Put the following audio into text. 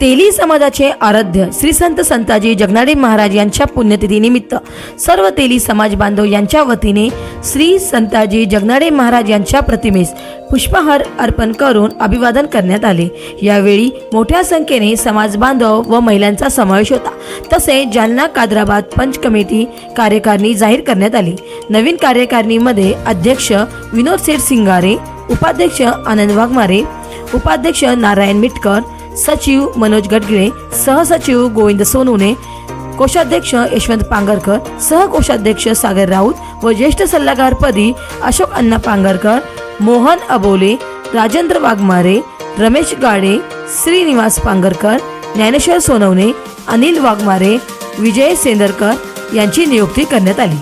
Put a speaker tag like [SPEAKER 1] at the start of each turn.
[SPEAKER 1] तेली समाजाचे आराध्य श्री संत संताजी जगनाडे महाराज यांच्या पुण्यतिथीनिमित्त सर्व तेली समाज बांधव यांच्या वतीने श्री संताजी जगनाडे महाराज यांच्या प्रतिमेस पुष्पहार अर्पण करून अभिवादन करण्यात आले. यावेळी मोठ्या संख्येने समाज बांधव व महिलांचा समावेश होता. तसेच जालना कादराबाद पंच कमिटी कार्यकारिणी जाहीर करण्यात आली. नवीन कार्यकारिणीमध्ये अध्यक्ष विनोद शेठ सिंगारे उपाध्यक्ष आनंद वाघमारे उपाध्यक्ष नारायण मिटकर सचिव मनोज गडगिळे सहसचिव गोविंद सोनूने कोषाध्यक्ष यशवंत पांगरकर सहकोषाध्यक्ष सागर राऊत व ज्येष्ठ सल्लागारपदी अशोक अण्णा पांगरकर मोहन अबोले राजेंद्र वाघमारे रमेश गाडे श्रीनिवास पांगरकर ज्ञानेश्वर सोनवणे अनिल वाघमारे विजय सेंदरकर यांची नियुक्ती करण्यात आली.